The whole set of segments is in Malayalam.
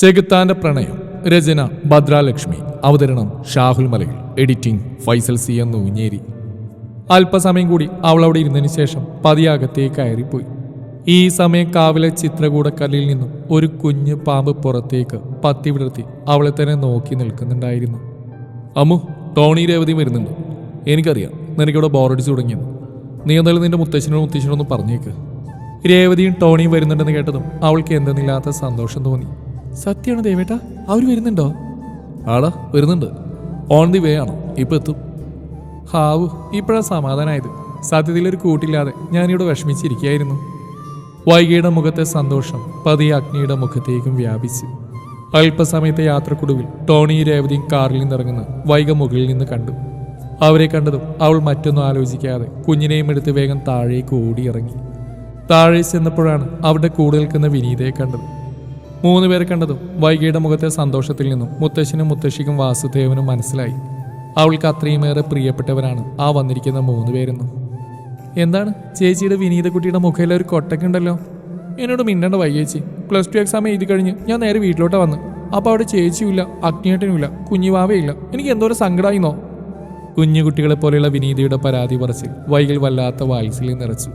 ചെകുത്താന്റെ പ്രണയം. രചന ഭദ്രാലക്ഷ്മി. അവതരണം ഷാഹുൽ മലയിൽ. എഡിറ്റിംഗ് ഫൈസൽ സി എന്ന് ഊഞ്ഞേരി അല്പസമയം കൂടി അവൾ അവിടെ ഇരുന്നതിന് ശേഷം പതിയാകത്തേ കയറിപ്പോയി. ഈ സമയം കാവിലെ ചിത്രകൂടക്കല്ലിൽ നിന്നും ഒരു കുഞ്ഞു പാമ്പ് പുറത്തേക്ക് പത്തി വിടർത്തി അവളെ തന്നെ നോക്കി നിൽക്കുന്നുണ്ടായിരുന്നു. അമ്മു ടോണി രേവതി വരുന്നുണ്ട്. എനിക്കറിയാം നിനക്കിവിടെ ബോറടിച്ചു തുടങ്ങിയെന്ന്. നീ എന്തായാലും നിന്റെ മുത്തശ്ശനോട് മുത്തശ്ശനോടൊന്ന് പറഞ്ഞേക്ക്. രേവതിയും ടോണിയും വരുന്നുണ്ടെന്ന് കേട്ടതും അവൾക്ക് എന്തെന്നില്ലാത്ത സന്തോഷം തോന്നി. സത്യമാണ് ദേവേട്ട? അവർ വരുന്നുണ്ടോ? ആടാ വരുന്നുണ്ട്. ഓൺ ദി വേ ആണോ. ഇപ്പൊ എത്തും. ഹാവു ഇപ്പോഴാ സമാധാനമായത് സത്യത്തിൽ ഒരു കൂട്ടില്ലാതെ ഞാനിവിടെ വിഷമിച്ചിരിക്കുകയായിരുന്നു. വൈകിയുടെ മുഖത്തെ സന്തോഷം പതിയെ അഗ്നിയുടെ മുഖത്തേക്കും വ്യാപിച്ചു. അല്പസമയത്തെ യാത്രക്കുടുവിൽ ടോണി രേവതിയും കാറിൽ നിന്നിറങ്ങുന്ന വൈക മുകളിൽ നിന്ന് കണ്ടു. അവരെ കണ്ടതും അവൾ മറ്റൊന്നും ആലോചിക്കാതെ കുഞ്ഞിനെയും എടുത്ത് വേഗം താഴേക്ക് ഓടിയിറങ്ങി. താഴെ ചെന്നപ്പോഴാണ് അവിടെ കൂടെ നിൽക്കുന്ന വിനീതയെ കണ്ടത്. മൂന്ന് പേരെ കണ്ടതും വൈകിയുടെ മുഖത്തെ സന്തോഷത്തിൽ നിന്നും മുത്തശ്ശനും മുത്തശ്ശിക്കും വാസുദേവനും മനസ്സിലായി. അവൾക്ക് അത്രയുമേറെ പ്രിയപ്പെട്ടവരാണ് ആ വന്നിരിക്കുന്ന മൂന്ന് പേരെന്നും. എന്താണ്? ചേച്ചിയുടെ വിനീതക്കുട്ടിയുടെ മുഖയിലെ ഒരു കൊട്ടൊക്കെ ഉണ്ടല്ലോ എന്നോട് മിണ്ടണ്ട വൈകേച്ചി പ്ലസ് ടു എക്സാം എഴുതി കഴിഞ്ഞ് ഞാൻ നേരെ വീട്ടിലോട്ട് വന്ന്. അപ്പോൾ അവിടെ ചേച്ചിയുമില്ല അഗ്നിയേട്ടനുമില്ല കുഞ്ഞുവാവയില്ല എനിക്ക് എന്തോരം സങ്കടമായിന്നോ കുഞ്ഞു കുട്ടികളെ പോലെയുള്ള വിനീതയുടെ പരാതി പറച്ച് വൈകിൽ വല്ലാത്ത വാത്സല്യം നിറച്ചു.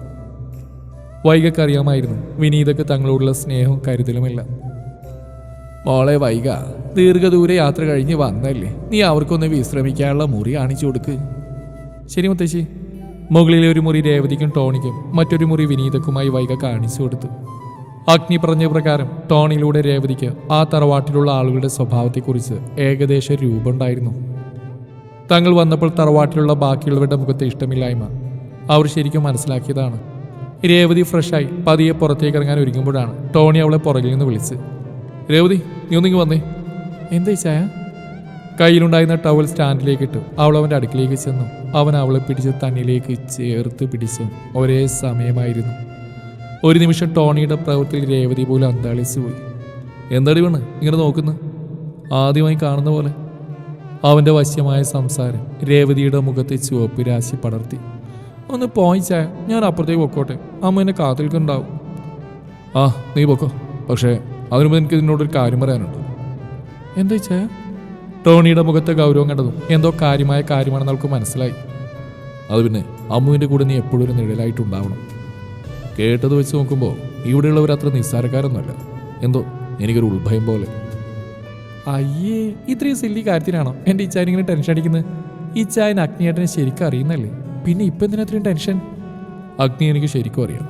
വൈകക്കറിയാമായിരുന്നു വിനീതക്ക് തങ്ങളോടുള്ള സ്നേഹവും കരുതലുമില്ല. മോളെ വൈക ദീർഘദൂര യാത്ര കഴിഞ്ഞ് വന്നല്ലേ? നീ അവർക്കൊന്ന് വിശ്രമിക്കാനുള്ള മുറി കാണിച്ചു കൊടുക്ക്. ശരി മുത്തശ്ശി. മുകളിലെ ഒരു മുറി രേവതിക്കും ടോണിക്കും മറ്റൊരു മുറി വിനീതക്കുമായി വൈക കാണിച്ചു കൊടുത്തു. അഗ്നി പറഞ്ഞ പ്രകാരം ടോണിലൂടെ രേവതിക്ക് ആ തറവാട്ടിലുള്ള ആളുകളുടെ സ്വഭാവത്തെക്കുറിച്ച് ഏകദേശ രൂപമുണ്ടായിരുന്നു. തങ്ങൾ വന്നപ്പോൾ തറവാട്ടിലുള്ള ബാക്കിയുള്ളവരുടെ മുഖത്തെ ഇഷ്ടമില്ലായ്മ അവർ ശരിക്കും മനസ്സിലാക്കിയതാണ്. രേവതി ഫ്രഷായി പതിയെ പുറത്തേക്ക് ഇറങ്ങാൻ ഒരുങ്ങുമ്പോഴാണ് ടോണി അവളെ പുറകിൽ നിന്ന് വിളിച്ച് രേവതി നീ ഒന്നിങ്ങ് വന്നേ. എന്താ ചായ? കയ്യിലുണ്ടായിരുന്ന ടവൽ സ്റ്റാൻഡിലേക്ക് ഇട്ടു അവൾ അവന്റെ അടുക്കിലേക്ക് ചെന്നു. അവൻ അവളെ പിടിച്ച് തന്നിലേക്ക് ചേർത്ത് പിടിച്ചു. ഒരേ സമയമായിരുന്നു. ഒരു നിമിഷം ടോണിയുടെ പ്രവൃത്തിയിൽ രേവതി പോലും അന്താളിച്ചു പോയി. എന്താടി വേണ് ഇങ്ങനെ നോക്കുന്നു? ആദ്യമായി കാണുന്ന പോലെ. അവന്റെ വശ്യമായ സംസാരം രേവതിയുടെ മുഖത്തെ ചുവപ്പ് രാശി പടർത്തി. ഒന്ന് പോയിച്ചായ ഞാൻ അപ്പുറത്തേക്ക് പൊക്കോട്ടെ. അമ്മ എന്നെ കാത്തിൽക്കുണ്ടാവും ആ നീ പൊക്കോ. പക്ഷേ അതിനു മുമ്പ് എനിക്ക് നിന്നോടൊരു കാര്യം പറയാനുണ്ട്. എന്താ വെച്ചാ ടോണിയുടെ മുഖത്തെ ഗൗരവം കണ്ടതും എന്തോ കാര്യമായ കാര്യമാണെന്ന് അവൾക്ക് മനസ്സിലായി. അത് പിന്നെ അമ്മുവിന്റെ കൂടെ നീ എപ്പോഴും ഒരു നിഴലായിട്ടുണ്ടാവണം. കേട്ടത് വെച്ച് നോക്കുമ്പോൾ ഇവിടെയുള്ളവർ അത്ര നിസ്സാരക്കാരൊന്നുമല്ല. എന്തോ എനിക്കൊരു ഉത്ഭയം പോലെ. അയ്യേ ഇത്രയും സില്ലി കാര്യത്തിനാണോ എന്റെ ഇച്ചായൻ ഇങ്ങനെ ടെൻഷൻ അടിക്കുന്നത് ഇച്ചായൻ അഗ്നിയേട്ടനെ ശരിക്കും അറിയുന്നല്ലേ പിന്നെ ഇപ്പം എന്തിനാ അത്രയും ടെൻഷൻ അഗ്നി എനിക്ക് ശരിക്കും അറിയാം.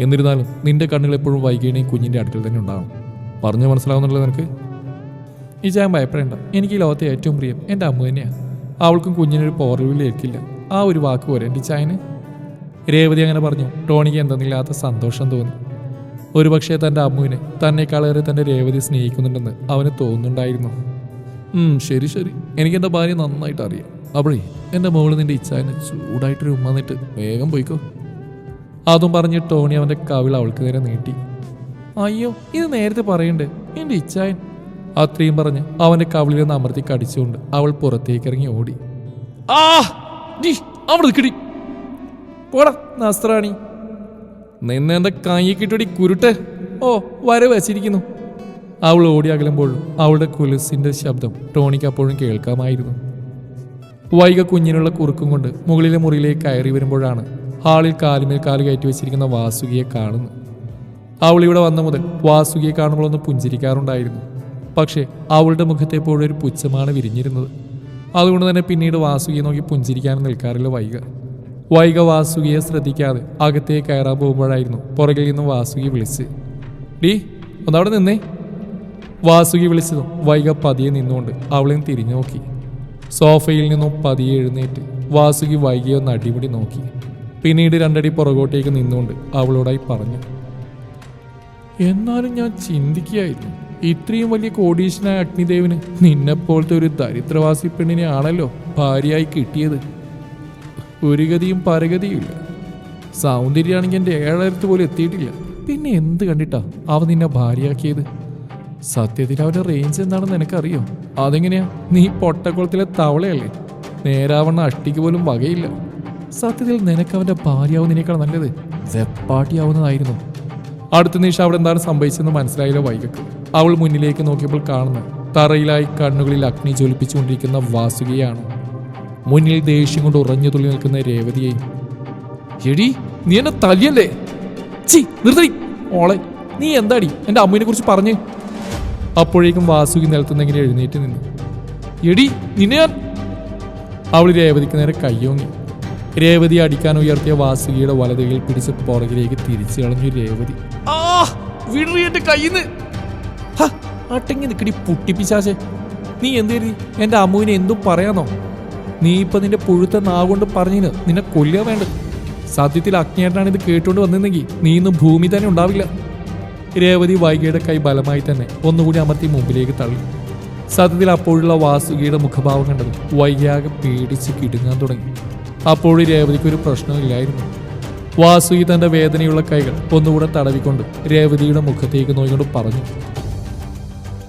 എന്നിരുന്നാലും നിന്റെ കണ്ണുകൾ എപ്പോഴും വൈകിയണയും കുഞ്ഞിന്റെ അടുക്കൽ തന്നെ ഉണ്ടാവണം. പറഞ്ഞു മനസ്സിലാവുന്നുള്ളത് നിനക്ക്? ഈ ചാൻ ഭയപ്പെടേണ്ട എനിക്ക് ഈ ലോകത്തെ ഏറ്റവും പ്രിയം എന്റെ അമ്മ തന്നെയാണ് അവൾക്കും കുഞ്ഞിനൊരു പോർവിലേക്കില്ല ആ ഒരു വാക്ക് പോരെ എന്റെ ചായന്? രേവതി അങ്ങനെ പറഞ്ഞു. ടോണിക്ക് എന്തെന്നില്ലാത്ത സന്തോഷം തോന്നി. ഒരുപക്ഷെ തന്റെ അമ്മുവിനെ തന്നെക്കാളേറെ തന്റെ രേവതി സ്നേഹിക്കുന്നുണ്ടെന്ന് അവന് തോന്നുന്നുണ്ടായിരുന്നു. ശരി ശരി. എനിക്ക് എന്റെ ഭാര്യ നന്നായിട്ട് അറിയാം. അപ്പോഴേ എന്റെ മോൾ നിന്റെ ഇച്ഛായനെ ചൂടായിട്ടൊരു ഉമ്മ നിന്നിട്ട് വേഗം പോയിക്കോ. അതും പറഞ്ഞ് ടോണി അവന്റെ കവിൾ അവൾക്ക് നേരെ നീട്ടി. അയ്യോ ഇത് നേരത്തെ പറയണ്ടേ. എന്റെ ഇച്ഛായൻ അത്രയും പറഞ്ഞ് അവന്റെ കവിളിൽ നിന്ന് അമർത്തി കടിച്ചുകൊണ്ട് അവൾ പുറത്തേക്ക് ഇറങ്ങി ഓടി. ആ ഡി, കിടി പോടാ നസ്രാണി. നിന്നെ എന്റെ കൈ കിട്ടടി കുരുട്ട്? ഓ വരെ വച്ചിരിക്കുന്നു. അവൾ ഓടി അകലുമ്പോഴും അവളുടെ കുലുസിന്റെ ശബ്ദം ടോണിക്ക് അപ്പോഴും കേൾക്കാമായിരുന്നു. വൈക കുഞ്ഞിനുള്ള കുറുക്കും കൊണ്ട് മുകളിലെ മുറിയിലേക്ക് കയറി വരുമ്പോഴാണ് ഹാളിൽ കാലുമേൽ കാൽ കയറ്റി വെച്ചിരിക്കുന്ന വാസുകിയെ കാണുന്നു അവൾ ഇവിടെ വന്ന മുതൽ വാസുകിയെ കാണുമ്പോൾ ഒന്ന് പുഞ്ചിരിക്കാറുണ്ടായിരുന്നു. പക്ഷേ അവളുടെ മുഖത്തെ ഒരു പുച്ഛമാണ് വിരിഞ്ഞിരുന്നത്. അതുകൊണ്ട് തന്നെ പിന്നീട് വാസുകിയെ നോക്കി പുഞ്ചിരിക്കാനും നിൽക്കാറില്ല വൈക വൈക വാസുകിയെ ശ്രദ്ധിക്കാതെ അകത്തേക്ക് കയറാൻ പോകുമ്പോഴായിരുന്നു പുറകിൽ നിന്ന് വാസുകി വിളിച്ച് ഡീ ഒന്നവിടെ നിന്നേ. വാസുകി വിളിച്ചതും വൈക പതിയെ നിന്നുകൊണ്ട് അവളെയും തിരിഞ്ഞു നോക്കി. സോഫയിൽ നിന്നും പതിയെ എഴുന്നേറ്റ് വാസുകി വൈകിയൊന്ന് അടിമുടി നോക്കി. പിന്നീട് രണ്ടടി പുറകോട്ടേക്ക് നിന്നുകൊണ്ട് അവളോടായി പറഞ്ഞു എന്നാലും ഞാൻ ചിന്തിക്കുകയായിരുന്നു. ഇത്രയും വലിയ കോടീശനായ അഗ്നിദേവന് നിന്നെപ്പോലത്തെ ഒരു ദരിദ്രവാസി പെണ്ണിനെ ആണല്ലോ ഭാര്യയായി കിട്ടിയത്. ഒരു ഗതിയും പരഗതിയുമില്ല സൗന്ദര്യമാണെങ്കിൽ എന്റെ ഏഴരത്ത് പോലും എത്തിയിട്ടില്ല. പിന്നെ എന്ത് കണ്ടിട്ടാ അവൻ നിന്നെ ഭാര്യയാക്കിയത്? സത്യത്തിൽ അവന്റെ റേഞ്ച് എന്താണെന്ന് നിനക്കറിയോ? അതെങ്ങനെയാ? നീ പൊട്ടക്കുളത്തിലെ തവളയല്ലേ? നേരാവണ്ണ അഷ്ടിക്ക് പോലും വകയില്ല. സത്യത്തിൽ നിനക്ക് അവന്റെ ഭാര്യയാവുന്നതിനേക്കാൾ നല്ലത് ജപ്പാട്ടിയാവുന്നതായിരുന്നു അടുത്ത നിമിഷം അവിടെ എന്താണ് സംഭവിച്ചതെന്ന് മനസ്സിലായില്ല വൈകക്ക് അവൾ മുന്നിലേക്ക് നോക്കിയപ്പോൾ കാണുന്ന തറയിലായി കണ്ണുകളിൽ അഗ്നി ജ്വലിപ്പിച്ചുകൊണ്ടിരിക്കുന്ന വാസുകിയാണ്. മുന്നിൽ ദേഷ്യം കൊണ്ട് ഉറഞ്ഞു തുള്ളി നിൽക്കുന്ന രേവതിയെ എടി നീ എന്നെ തല്ലിയല്ലേ? ചി നിർത്തി ഓളെ നീ എന്താടി എന്റെ അമ്മയെ കുറിച്ച് പറഞ്ഞ്? അപ്പോഴേക്കും വാസുകി നിലത്തുന്നെങ്കിലും എഴുന്നേറ്റ് നിന്നു. എടി നിന്നെ ഞാൻ അവൾ രേവതിക്ക് നേരെ കയ്യോങ്ങി രേവതി അടിക്കാൻ ഉയർത്തിയ വാസുകിയുടെ വലതുകയിൽ പിടിച്ച് പുറകിലേക്ക് തിരിച്ചു കളഞ്ഞു രേവതി. ആ വിടറി എന്റെ കയ്യിന്ന്. അട്ടങ്ങി നിക്കടി പുട്ടിപ്പിച്ചാശെ നീ എന്ത് കരുതി എന്റെ അമ്മുവിനെ എന്തും പറയാന്നോ? നീ ഇപ്പൊ നിന്റെ പുഴുത്ത നാവുകൊണ്ട് പറഞ്ഞിന് നിന്നെ കൊല്ലുക വേണ്ട. സത്യത്തിൽ അഗ്നിയായിട്ടാണ് ഇത് കേട്ടുകൊണ്ട് വന്നിരുന്നെങ്കിൽ നീ ഇന്ന് ഭൂമി തന്നെ ഉണ്ടാവില്ല. രേവതി വൈകിയുടെ കൈ ബലമായി തന്നെ ഒന്നുകൂടി അമർത്തി മുമ്പിലേക്ക് തള്ളി. സത്യത്തിൽ അപ്പോഴുള്ള വാസുകിയുടെ മുഖഭാവം കണ്ടത് വൈകിയാകെ പേടിച്ച് കിടുങ്ങാൻ തുടങ്ങി. അപ്പോഴും രേവതിക്ക് ഒരു പ്രശ്നമില്ലായിരുന്നു വാസുകി തന്റെ വേദനയുള്ള കൈകൾ ഒന്നുകൂടെ തടവിക്കൊണ്ട് രേവതിയുടെ മുഖത്തേക്ക് നോക്കിക്കൊണ്ട് പറഞ്ഞു.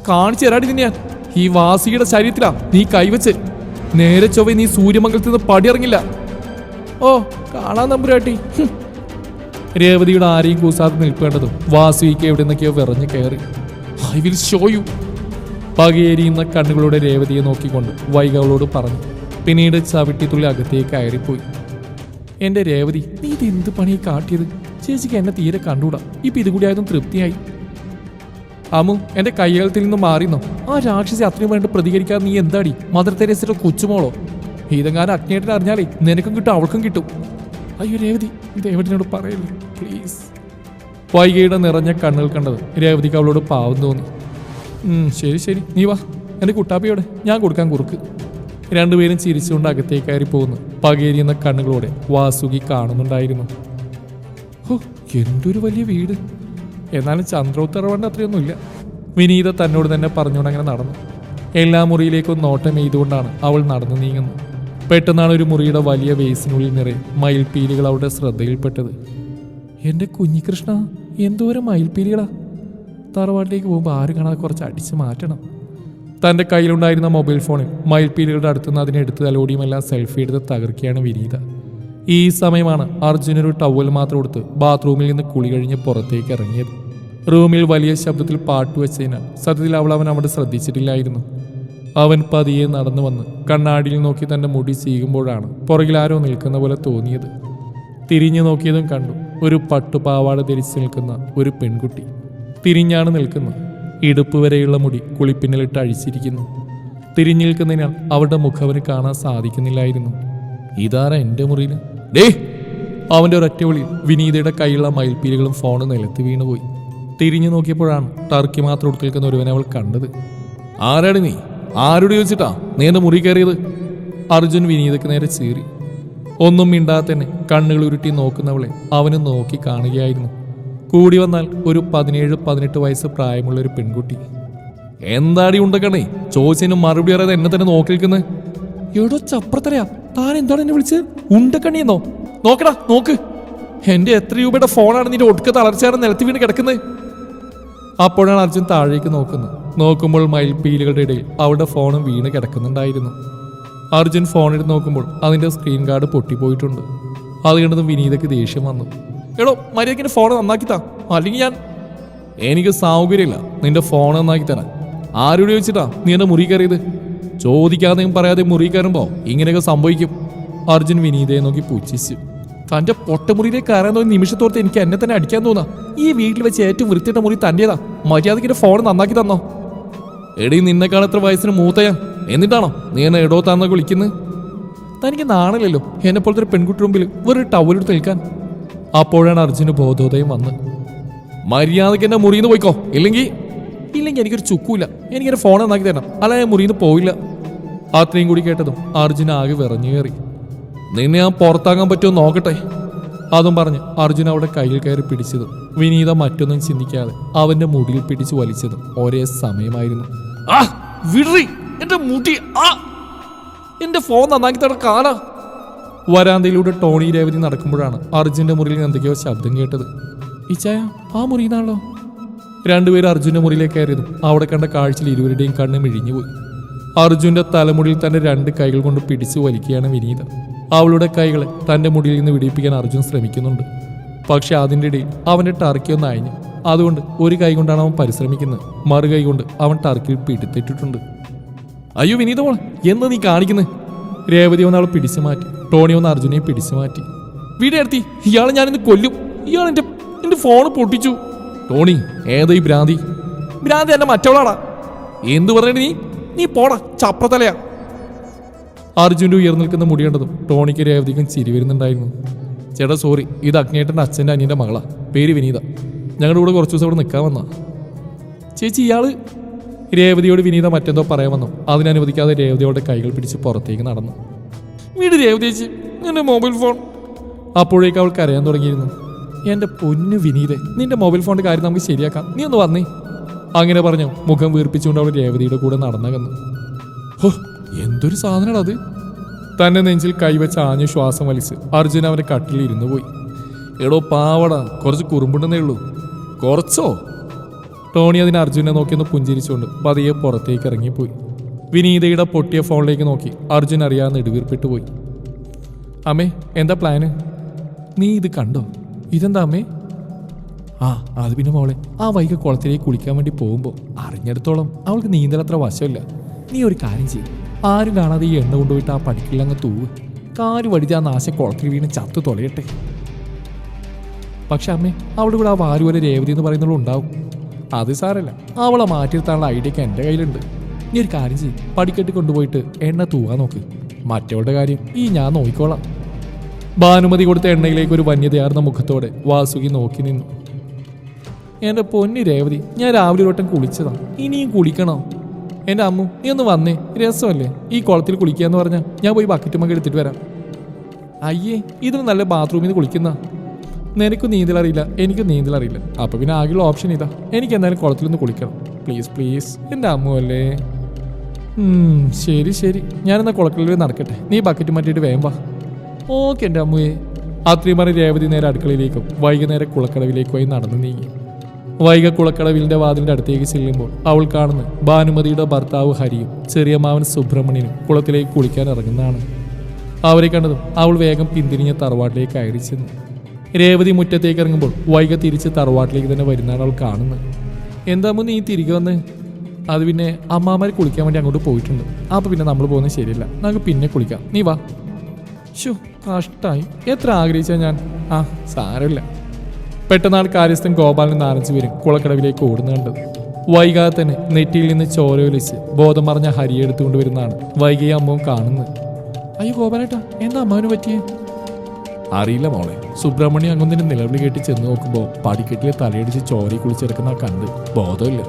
കാണിച്ചു തരാടി നിന്നെ ഈ വാസിയുടെ ശരീരത്തിലാ നീ കൈവച്ച്. നേരെ ചൊവ്വ നീ സൂര്യമംഗലത്തിൽ നിന്ന് പടിയിറങ്ങില്ല. ഓ കാണാൻ നമ്പുരാട്ടി. രേവതിയുടെ ആരെയും കൂസാതെ നിൽക്കേണ്ടതും വാസുകിക്ക് എവിടെ നിന്നൊക്കെയോ വിറഞ്ഞു കയറി. I will show you. പകയേരിയുന്ന കണ്ണുകളുടെ രേവതിയെ നോക്കിക്കൊണ്ട് വൈകവളോട് പറഞ്ഞു. പിന്നീട് ചവിട്ടിത്തുള്ളി അകത്തേക്ക് കയറിപ്പോയി എന്റെ രേവതി നീ ഇത് എന്ത് പണി കാട്ടിയത്? ചേച്ചിക്ക് എന്നെ തീരെ കണ്ടുകൂടാ ഇപ്പൊ ഇതുകൂടി ആയതും തൃപ്തിയായി. അമു എന്റെ കൈകളത്തിൽ നിന്ന് മാറിന്നോ? ആ രാക്ഷസി അത്രയും വേണ്ടി പ്രതികരിക്കാതെ നീ എന്താടി? മദർ തെരേസയുടെ കൊച്ചുമോളോ? ഇതെങ്ങാനും അജ്ഞേട്ടൻ അറിഞ്ഞാലേ നിനക്കും കിട്ടും അവൾക്കും കിട്ടും. അയ്യോ രേവതി ദേവടിനോട് പറയല്ലേ? പ്ലീസ്. വൈകിയുടെ നിറഞ്ഞ കണ്ണുകൾ കണ്ടത് രേവതിക്ക് അവളോട് പാവം തോന്നി. ശരി ശരി. നീ വാ. എന്റെ കുട്ടാപ്പിയോടെ ഞാൻ കൊടുക്കാൻ കുറുക്ക്. രണ്ടുപേരും ചിരിച്ചുകൊണ്ട് അകത്തേക്ക് കയറി പോകുന്നു പകേരിയുന്ന കണ്ണുകളോടെ വാസുകി കാണുന്നുണ്ടായിരുന്നു. ഓ എന്തൊരു വലിയ വീട്. എന്നാലും ചന്ദ്രോത്തറവണ്ട് അത്രയൊന്നുമില്ല. വിനീത തന്നോട് തന്നെ പറഞ്ഞുകൊണ്ട് അങ്ങനെ നടന്നു. എല്ലാ മുറിയിലേക്കും നോട്ടം എയ്തുകൊണ്ടാണ് അവൾ നടന്നു നീങ്ങുന്നത്. പെട്ടെന്നാണ് ഒരു മുറിയുടെ വലിയ വേസിനുള്ളിൽ നിറയെ മയിൽപ്പീലികൾ അവളുടെ ശ്രദ്ധയിൽപ്പെട്ടത്. എന്റെ കുഞ്ഞികൃഷ്ണ എന്തോരം മയിൽപ്പീലികളാ? തറവാട്ടിലേക്ക് പോകുമ്പോൾ ആരും കാണാതെ കുറച്ച് അടിച്ചു മാറ്റണം. തന്റെ കയ്യിലുണ്ടായിരുന്ന മൊബൈൽ ഫോണിൽ മയിൽപ്പീലികളുടെ അടുത്തുനിന്ന് അതിനെ എടുത്ത് തലോടിയുമെല്ലാം സെൽഫി എടുത്ത് തകർക്കുകയാണ് വിനീത ഈ സമയമാണ് അർജുൻ ഒരു ടവൽ മാത്രം എടുത്ത് ബാത്റൂമിൽ നിന്ന് കുളി കഴിഞ്ഞ് പുറത്തേക്ക് ഇറങ്ങിയത്. റൂമിൽ വലിയ ശബ്ദത്തിൽ പാട്ട് വെച്ചതിനാൽ സത്യത്തിൽ അവൾ അവൻ അവിടെ ശ്രദ്ധിച്ചിട്ടില്ലായിരുന്നു. അവൻ പതിയെ നടന്നു വന്ന് കണ്ണാടിയിൽ നോക്കി തന്റെ മുടി ചീകുമ്പോഴാണ് പുറകിൽ ആരോ നിൽക്കുന്ന പോലെ തോന്നിയത്. തിരിഞ്ഞു നോക്കിയതും കണ്ടു ഒരു പട്ടുപാവാട ധരിച്ച് നിൽക്കുന്ന ഒരു പെൺകുട്ടി. തിരിഞ്ഞാണ് നിൽക്കുന്നത്. ഇടുപ്പ് വരെയുള്ള മുടി കുളിപ്പിന്നിലിട്ട് അഴിച്ചിരിക്കുന്നു. തിരിഞ്ഞു നിൽക്കുന്നതിനാൽ അവരുടെ മുഖവന് കാണാൻ സാധിക്കുന്നില്ലായിരുന്നു. ഇതാരാ എന്റെ മുറിയിൽ ഡേ അവന്റെ ഒരൊറ്റ വിളി വിനീതയുടെ കൈയുള്ള മയിൽപ്പീലുകളും ഫോണ് നിലത്ത് വീണുപോയി. തിരിഞ്ഞു നോക്കിയപ്പോഴാണ് ടർക്കി മാത്രം ഉടുത്തിൽക്കുന്ന ഒരുവനെ അവൾ കണ്ടത്. ആരാണ് നീ? ആരോട് ചോദിച്ചിട്ടാ നീ എന്റെ മുറി കയറിയത്? അർജുൻ വിനീതയ്ക്ക് നേരെ ചീറി. ഒന്നും മിണ്ടാതെ തന്നെ കണ്ണുകൾ ഉരുട്ടി നോക്കുന്നവളെ അവന് നോക്കി കാണുകയായിരുന്നു. കൂടി വന്നാൽ ഒരു പതിനേഴ് പതിനെട്ട് വയസ്സ് പ്രായമുള്ള ഒരു പെൺകുട്ടി. എന്താടി ഉണ്ടക്കണേ? ചോദിച്ചതിന് മറുപടി അറിയാതെ എന്നെ തന്നെ നോക്കി നിൽക്കുന്നത് എടോ ചപ്രത്തരയാ താൻ എന്താണ് എന്നെ വിളിച്ചത്? എന്നോ നോക്കടാ നോക്ക്. എന്റെ എത്ര രൂപയുടെ ഫോണാണ് നിന്റെ ഒടുക്ക തളർച്ചയാണ് നിലത്തി വീണ് കിടക്കുന്നത് അപ്പോഴാണ് അർജുൻ താഴേക്ക് നോക്കുന്നത്. നോക്കുമ്പോൾ മയിൽപ്പീലുകളുടെ ഇടയിൽ അവളുടെ ഫോണും വീണ് കിടക്കുന്നുണ്ടായിരുന്നു. അർജുൻ ഫോണെടുത്ത് നോക്കുമ്പോൾ അതിന്റെ സ്ക്രീൻ ഗാർഡ് പൊട്ടിപ്പോയിട്ടുണ്ട്. അത് കണ്ടതും വിനീതയ്ക്ക് ദേഷ്യം വന്നു. എടോ മര്യാദക്കിന്റെ ഫോൺ നന്നാക്കി താ അല്ലെങ്കിൽ ഞാൻ എനിക്ക് സൗകര്യമില്ല. നിന്റെ ഫോൺ നന്നാക്കി തരാൻ ആരോട് ചോദിച്ചിട്ടാ നീ എന്റെ മുറി കയറിയത്? ചോദിക്കാതെയും പറയാതെ മുറി കയറുമ്പോ ഇങ്ങനെയൊക്കെ സംഭവിക്കും. അർജുൻ വിനീതയെ നോക്കി പുച്ഛിച്ചു. തന്റെ പൊട്ടമുറിയിലേക്ക് കയറാൻ തോന്നി നിമിഷത്തോർത്ത് എനിക്ക് എന്നെ തന്നെ അടിക്കാൻ തോന്നാ. ഈ വീട്ടിൽ വെച്ച് ഏറ്റവും വൃത്തിയുടെ മുറി തന്റേതാ മര്യാദയ്ക്ക് ഫോൺ നന്നാക്കി തന്നോ? എടീ നിന്നെക്കാൾ എത്ര വയസ്സിന് മൂത്തയാ? എന്നിട്ടാണോ നീ എന്നെ എടോ താന്നൊക്കെ വിളിക്കുന്നത് തനിക്ക് നാണല്ലോ എന്നെ പോലത്തെ ഒരു പെൺകുട്ടി മുമ്പിൽ വെറൊരു ടവലെടുത്ത് നിൽക്കാൻ. അപ്പോഴാണ് അർജുന് ബോധോദയം വന്ന്. മര്യാദയ്ക്ക് എന്നെ നിന്ന് പോയിക്കോ. ഇല്ലെങ്കിൽ ഇല്ലെങ്കിൽ എനിക്കൊരു ചുക്കൂല എനിക്കൊരു ഫോൺ നന്നാക്കി തരണം. അല്ല ഞാൻ മുറിന്ന് പോയില്ല അത്രയും കൂടി കേട്ടതും അർജുൻ ആകെ വിറഞ്ഞു കയറി. നിന്നെ ഞാൻ പുറത്താകാൻ പറ്റുമോ നോക്കട്ടെ. അതും പറഞ്ഞ് അർജുൻ അവിടെ കയ്യിൽ കയറി പിടിച്ചതും വിനീത മറ്റൊന്നും ചിന്തിക്കാതെ അവന്റെ മുടിയിൽ പിടിച്ചു വലിച്ചതും ഒരേ സമയമായിരുന്നു. ആ വിടറി. എന്റെ മുടി ആ. എന്റെ ഫോൺ നന്നാക്കി തട കാണാ വരാന്തയിലൂടെ ടോണി രേവതി നടക്കുമ്പോഴാണ് അർജുന്റെ മുറിയിൽ എന്തൊക്കെയോ ശബ്ദം കേട്ടത്. ഇച്ചായ ആ മുറിയിന്നാണല്ലോ രണ്ടുപേരും അർജുന്റെ മുറിയിലേക്ക് കയറിയതും അവിടെ കണ്ട കാഴ്ചയിൽ ഇരുവരുടെയും കണ്ണ് മിഴിഞ്ഞുപോയി അർജുന്റെ തലമുടിയിൽ തന്റെ രണ്ട് കൈകൾ കൊണ്ട് പിടിച്ചു വലിക്കുകയാണ് വിനീത. അവളുടെ കൈകളെ തന്റെ മുടിയിൽ നിന്ന് വിടിയിപ്പിക്കാൻ അർജുൻ ശ്രമിക്കുന്നുണ്ട്. പക്ഷെ അതിന്റെ ഇടയിൽ അവന്റെ ടർക്കി ഒന്ന് അയഞ്ഞു അതുകൊണ്ട് ഒരു കൈ കൊണ്ടാണ് അവൻ പരിശ്രമിക്കുന്നത്. മറു കൈ കൊണ്ട് അവൻ ടർക്കിൽ പിടിത്തിട്ടിട്ടുണ്ട് അയ്യോ വിനീത മോളെ എന്ന് നീ കാണിക്കുന്നത് രേവതി ഒന്ന് അവളെ പിടിച്ചു മാറ്റി ടോണി ഒന്ന് അർജുനെ പിടിച്ചു മാറ്റി. വീടെ എടുത്തി ഇയാളെ ഞാനിന്ന് കൊല്ലും. ഇയാൾ എന്റെ എന്റെ ഫോൺ പൊട്ടിച്ചു. ടോണി ഏതാ ഈ ഭ്രാന്തി? ഭ്രാന്തി എന്നെ മറ്റവളാടാ. എന്തു പറഞ്ഞിട്ട് നീ? നീ പോടാ ചപ്രത്തലയാ അർജുന്റെ ഉയർന്നു നിൽക്കുന്ന മുടി കണ്ടതും ടോണിക്ക് രേവതിക്കും ചിരി വരുന്നുണ്ടായിരുന്നു. ചേട്ടാ സോറി ഇത് അഗ്നേട്ടന്റെ അച്ഛന്റെ അനിയന്റെ മകളാ. പേര് വിനീത. ഞങ്ങളുടെ കൂടെ കുറച്ച് ദിവസം ഇവിടെ നിൽക്കാൻ വന്നാ ചേച്ചി ഇയാൾ രേവതിയോട് വിനീത മറ്റെന്തോ പറയാൻ വന്നു. അതിനനുവദിക്കാതെ രേവതിയോടെ കൈകൾ പിടിച്ച് പുറത്തേക്ക് നടന്നു. വീട് രേവതി ചേച്ചി എന്റെ മൊബൈൽ ഫോൺ അപ്പോഴേക്ക് അവൾക്ക് അറിയാൻ തുടങ്ങിയിരുന്നു. എന്റെ പൊന്നു വിനീത നിന്റെ മൊബൈൽ ഫോണിന്റെ കാര്യം നമുക്ക് ശരിയാക്കാം. നീ ഒന്ന് വന്നേ. അങ്ങനെ പറഞ്ഞു മുഖം വീർപ്പിച്ചുകൊണ്ട് അവൾ രേവതിയുടെ കൂടെ നടന്നകന്നു ഹോ എന്തൊരു സാധനമാണ് അത്. തന്നെ നെഞ്ചിൽ കൈവച്ച് ആഞ്ഞു ശ്വാസം വലിച്ച് അർജുൻ അവന്റെ കട്ടിൽ ഇരുന്നു പോയി. എടോ പാവട കുറച്ച് കുറുമ്പുണ്ടെന്നേ ഉള്ളൂ. കുറച്ചോ? ടോണി അതിന് അർജുനെ നോക്കിയൊന്ന് പുഞ്ചിരിച്ചുകൊണ്ട് പതിയെ പുറത്തേക്ക് ഇറങ്ങിപ്പോയി. വിനീതയുടെ പൊട്ടിയ ഫോണിലേക്ക് നോക്കി അർജുൻ അറിയാതെ നെടുവീർപ്പിട്ട് പോയി. അമ്മേ എന്താ പ്ലാന് നീ ഇത് കണ്ടോ? ഇതെന്താ അമ്മേ? ആ അത് പിന്നെ മോളെ ആ വൈകി കുളത്തിലേക്ക് കുളിക്കാൻ വേണ്ടി പോകുമ്പോൾ അറിഞ്ഞെടുത്തോളം അവൾക്ക് നീന്തൽ അത്ര വശമില്ല. നീ ഒരു കാര്യം ചെയ്യും. ആരും കാണാതെ ഈ എണ്ണ കൊണ്ടുപോയിട്ട് ആ പടിക്കില്ലങ്ങ് തൂവ്. കാൽ വടിച്ച് ആ നാശം കുളത്തിൽ വീണ് ചത്തു തൊലയട്ടെ. പക്ഷെ അമ്മേ അവിടെ കൂടെ ആ വാരുപോലെ രേവതി എന്ന് പറയുന്നത് ഉണ്ടാവും. അത് സാരല്ല. അവളെ മാറ്റിയിരുത്താനുള്ള ഐഡിയ ഒക്കെ എന്റെ കയ്യിലുണ്ട്. നീ ഒരു കാര്യം ചെയ്യും. പടിക്കെട്ടി കൊണ്ടുപോയിട്ട് എണ്ണ തൂവാൻ നോക്ക്. മറ്റവളുടെ കാര്യം ഈ ഞാൻ നോക്കിക്കോളാം. ഭാനുമതി കൊടുത്ത എണ്ണയിലേക്ക് ഒരു വന്യതയാർന്ന മുഖത്തോടെ വാസുകി നോക്കി നിന്നു. എന്റെ പൊന്നി രേവതി ഞാൻ രാവിലെ ഒരു വട്ടം കുളിച്ചതാ. ഇനിയും കുളിക്കണോ? എന്റെ അമ്മു നീ ഒന്ന് വന്നേ. രസമല്ലേ? ഈ കുളത്തിൽ കുളിക്കുക എന്ന് പറഞ്ഞാൽ ഞാൻ പോയി ബക്കറ്റ് മകൾ എടുത്തിട്ട് വരാം. അയ്യേ ഇതിന് നല്ല ബാത്റൂമിൽ നിന്ന് കുളിക്കുന്ന നിനക്ക് നീന്തലറിയില്ല എനിക്ക് നീന്തലറിയില്ല അപ്പൊ പിന്നെ ആകെയുള്ള ഓപ്ഷൻ ഇതാ. എനിക്ക് എന്തായാലും കുളത്തിലൊന്ന് കുളിക്കണം. പ്ലീസ് പ്ലീസ് എന്റെ അമ്മു അല്ലേ? ശരി ശരി. ഞാനെന്നാ കുളക്കളിൽ നടക്കട്ടെ. നീ ബക്കറ്റ് മാറ്റിയിട്ട് വേഗം വാ. ഓക്കെ എന്റെ അമ്മയെ പറഞ്ഞ് രേവതി നേരെ അടുക്കളയിലേക്കും വൈകുന്നേരം കുളക്കടവിലേക്കുമായി നടന്നു നീങ്ങി. വൈക കുളക്കടവിലിന്റെ വാതിലിന്റെ അടുത്തേക്ക് ചെല്ലുമ്പോൾ അവൾ കാണുന്നു ഭാനുമതിയുടെ ഭർത്താവ് ഹരിയും ചെറിയ മാവൻ സുബ്രഹ്മണ്യനും കുളത്തിലേക്ക് കുളിക്കാൻ ഇറങ്ങുന്നതാണ്. അവരെ കണ്ടതും അവൾ വേഗം പിന്തിരിഞ്ഞ തറവാട്ടിലേക്ക് കയറി ചെന്നു. രേവതി മുറ്റത്തേക്ക് ഇറങ്ങുമ്പോൾ വൈക തിരിച്ച് തറവാട്ടിലേക്ക് തന്നെ വരുന്നതാണ് അവൾ കാണുന്നത്. എന്താ നീ തിരികെ വന്ന്? അത് പിന്നെ അമ്മാമാർ കുളിക്കാൻ വേണ്ടി അങ്ങോട്ട് പോയിട്ടുണ്ട്. അപ്പൊ പിന്നെ നമ്മൾ പോകുന്നത് ശരിയല്ല. നമുക്ക് പിന്നെ കുളിക്കാം. നീ വാ. ഷോ കഷ്ടായി. എത്ര ആഗ്രഹിച്ച ഞാൻ? ആ സാരമില്ല. പെട്ടെന്നാൾ കാര്യസ്ഥൻ ഗോപാലൻ നാലഞ്ച് പേരും കുളക്കടവിലേക്ക് ഓടുന്നു കണ്ടത് വൈകാതെ തന്നെ നെറ്റിയിൽ നിന്ന് ചോരയൊലിച്ച് ബോധം മറിഞ്ഞ ഹരിയെ എടുത്തുകൊണ്ട് വരുന്നതാണ് വൈകിയ അമ്മവും കാണുന്നത്. അയ്യോ ഗോപാലേട്ടാ എന്താ അമ്മാവിന് പറ്റിയേ? അറിയില്ല മോളെ. സുബ്രഹ്മണ്യം അങ്ങൊന്നിന്റെ നിലവിളി കെട്ടി ചെന്ന് നോക്കുമ്പോൾ പടിക്കെട്ടിലെ തലയടിച്ച് ചോരയിൽ കുളിച്ചെടുക്കുന്ന കണ്ട് ബോധമില്ല.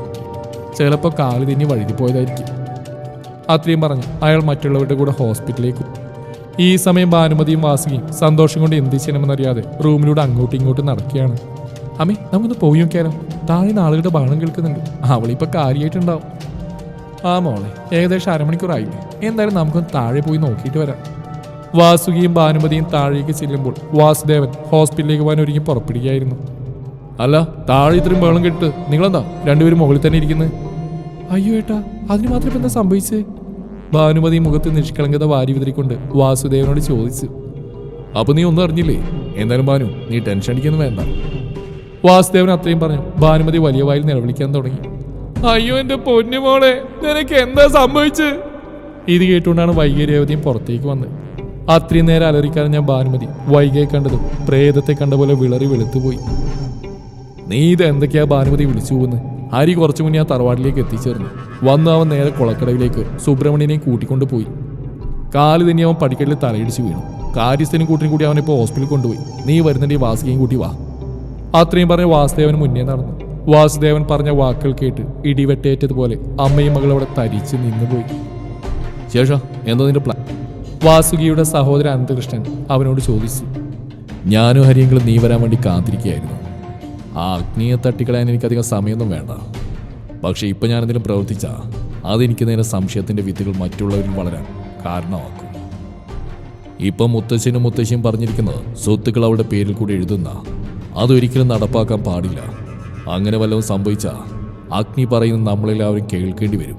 ചിലപ്പോൾ കാൽ തിന്നി വഴുതി പോയതായിരിക്കും. അത്രയും പറഞ്ഞ് അയാൾ മറ്റുള്ളവരുടെ കൂടെ ഹോസ്പിറ്റലിലേക്ക്. ഈ സമയം ഭാനുമതിയും വാസുകിയും സന്തോഷം കൊണ്ട് എന്ത് ചെയ്യണമെന്നറിയാതെ റൂമിലൂടെ അങ്ങോട്ടും ഇങ്ങോട്ടും നടക്കുകയാണ്. അമ്മേ നമുക്കൊന്ന് പോയി നോക്കിയാലോ? താഴെ ആളുകളുടെ ബഹളം കേൾക്കുന്നുണ്ട്. അവളിപ്പോൾ കാര്യമായിട്ടുണ്ടാവും ആ മോളെ ഏകദേശം അരമണിക്കൂറായില്ലേ? എന്തായാലും നമുക്കൊന്ന് താഴെ പോയി നോക്കിയിട്ട് വരാം. വാസുകിയും ഭാനുമതിയും താഴേക്ക് ചെല്ലുമ്പോൾ വാസുദേവൻ ഹോസ്പിറ്റലിലേക്ക് പോകാൻ ഒരുങ്ങി പുറപ്പെടുകയായിരുന്നു. അല്ല താഴെ ഇത്രയും ബഹളം കെട്ട് നിങ്ങളെന്താ? രണ്ടുപേരും മുകളിൽ തന്നെ ഇരിക്കുന്നത് അയ്യോ ഏട്ടാ അതിന് മാത്രം എന്താ സംഭവിച്ചേ? ഭാനുമതി മുഖത്ത് നിഷ്കളങ്കത വാരി വിതറിക്കൊണ്ട് വാസുദേവനോട് ചോദിച്ചു. അപ്പൊ നീ ഒന്നും അറിഞ്ഞില്ലേ? എന്തായാലും ഭാനു നീ ടെൻഷൻ അടിക്കുന്നു വേണ്ട. വാസുദേവൻ അത്രയും പറഞ്ഞു ഭാനുമതി വലിയ വായിൽ നിലവിളിക്കാൻ തുടങ്ങി. അയ്യോ എന്റെ പൊന്നുമോളെ നിനക്ക് എന്താ സംഭവിച്ചു? ഇത് കേട്ടുകൊണ്ടാണ് വൈകിയ രേവതിയും പുറത്തേക്ക് വന്നത്. അത്രയും നേരം അലറിക്കറിഞ്ഞ ഭാനുമതി വൈകിയെ കണ്ടതും പ്രേതത്തെ കണ്ട പോലെ വിളറി വെളുത്തുപോയി. നീ ഇത് എന്തൊക്കെയാ ഭാനുമതി വിളിച്ചു പോകുന്നത് ഹരി കുറച്ചു മുന്നേ ആ തറവാട്ടിലേക്ക് എത്തിച്ചേർന്നു. വന്ന് അവൻ നേരെ കുളക്കടവിലേക്ക് സുബ്രഹ്മണ്യനെ കൂട്ടിക്കൊണ്ട് പോയി. കാൽ തന്നെ അവൻ പടിക്കലിൽ തലയിടിച്ച് വീണു. കാര്യസ്ഥനും കൂട്ടിനും കൂടി അവനെ ഇപ്പോൾ ഹോസ്പിറ്റലിൽ കൊണ്ടുപോയി. നീ വരുന്നുണ്ടെങ്കിൽ വാസുകയും കൂട്ടി വാ. അത്രയും പറഞ്ഞ വാസുദേവൻ മുന്നേ നടന്നു. വാസുദേവൻ പറഞ്ഞ വാക്കുകൾ കേട്ട് ഇടിവെട്ടേറ്റതുപോലെ അമ്മയും മകളും അവിടെ തരിച്ച് നിന്നുപോയി. ശേഷം എന്താ നിന്റെ പ്ലാൻ വാസുകിയുടെ സഹോദരൻ അനന്തകൃഷ്ണൻ അവനോട് ചോദിച്ചു. ഞാനും ഹരിയെങ്കിലും നീ വരാൻ വേണ്ടി കാത്തിരിക്കുകയായിരുന്നു. ആ അഗ്നിയെ തട്ടിക്കളയാൻ എനിക്കധികം സമയമൊന്നും വേണ്ട. പക്ഷെ ഇപ്പൊ ഞാൻ എന്തെങ്കിലും പ്രവർത്തിച്ച അതെനിക്ക് നേരെ സംശയത്തിന്റെ വിത്തുകൾ മറ്റുള്ളവരിൽ വളരാൻ കാരണമാക്കും. ഇപ്പൊ മുത്തശ്ശനും മുത്തശ്ശിയും പറഞ്ഞിരിക്കുന്നത് സ്വത്തുക്കൾ അവളുടെ പേരിൽ കൂടി എഴുതുന്ന അതൊരിക്കലും നടപ്പാക്കാൻ പാടില്ല. അങ്ങനെ വല്ലതും സംഭവിച്ച അഗ്നി പറയുന്ന നമ്മളെല്ലാവരും കേൾക്കേണ്ടി വരും.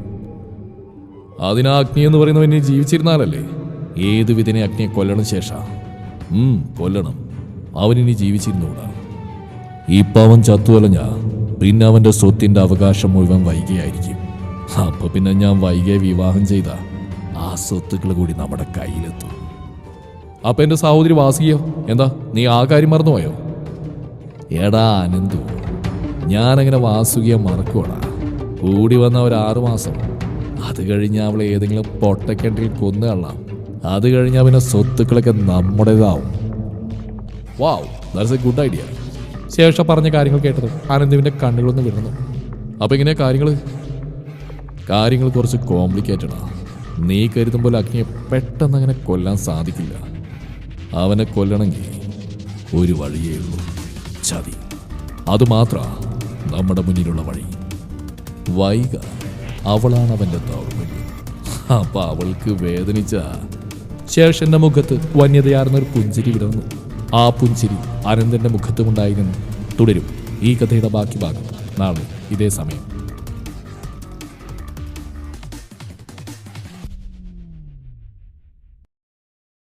അതിനാ അഗ്നി എന്ന് പറയുന്നവൻ ഇനി ജീവിച്ചിരുന്നാലല്ലേ ഏത് വിധനെ അഗ്നിയെ കൊല്ലണം ശേഷം? കൊല്ലണം. അവനിനി ജീവിച്ചിരുന്നൂടാ. ഇപ്പൊ പാവൻ ചത്തുവലഞ്ഞ പിന്നെ അവന്റെ സ്വത്തിന്റെ അവകാശം മുഴുവൻ വൈകിയായിരിക്കും. അപ്പൊ പിന്നെ ഞാൻ വൈകിയെ വിവാഹം ചെയ്ത. ആ സ്വത്തുക്കൾ കൂടി നമ്മുടെ കയ്യിലെത്തും. അപ്പൊ എന്റെ സഹോദരി വാസിയോ എന്താ നീ ആ കാര്യം മറന്നുപോയോ? എടാ അനന്തു ഞാനങ്ങനെ വാസുകിയെ മറക്കുവാടാ. കൂടി വന്ന ഒരു ആറു മാസം. അത് കഴിഞ്ഞ് അവളെ ഏതെങ്കിലും പൊട്ടക്കിണറ്റിൽ കൊന്നുകളാം അത് കഴിഞ്ഞാൽ പിന്നെ സ്വത്തുക്കളൊക്കെ നമ്മുടേതാവും. Wow that's a good idea ശേഷം പറഞ്ഞ കാര്യങ്ങൾ കേട്ടത് ആനന്ദുവിന്റെ കണ്ണുകളൊന്ന് വിടർന്നു. അപ്പൊ ഇങ്ങനെ കാര്യങ്ങൾ കാര്യങ്ങൾ കുറച്ച് കോംപ്ലിക്കേറ്റഡാ നീ കരുതും പോലെ അഗ്നിയെ പെട്ടെന്ന് അങ്ങനെ കൊല്ലാൻ സാധിക്കില്ല. അവനെ കൊല്ലണമെങ്കിൽ ഒരു വഴിയേ ഉള്ളൂ. ചതി. അതുമാത്ര നമ്മുടെ മുന്നിലുള്ള വഴി. വൈക അവളാണ് അവന്റെ ദൗർബല്യം. അപ്പൊ അവൾക്ക് വേദനിച്ച? ശേഷന്റെ മുഖത്ത് വന്യതയാർന്നൊരു പുഞ്ചിരി വിടർന്നു. ആ പുഞ്ചിരി അനന്തന്റെ മുഖത്തുമുണ്ടായിരുന്നു. തുടരും. ഈ കഥയുടെ ബാക്കി ഭാഗം. നാളെ ഇതേ സമയം.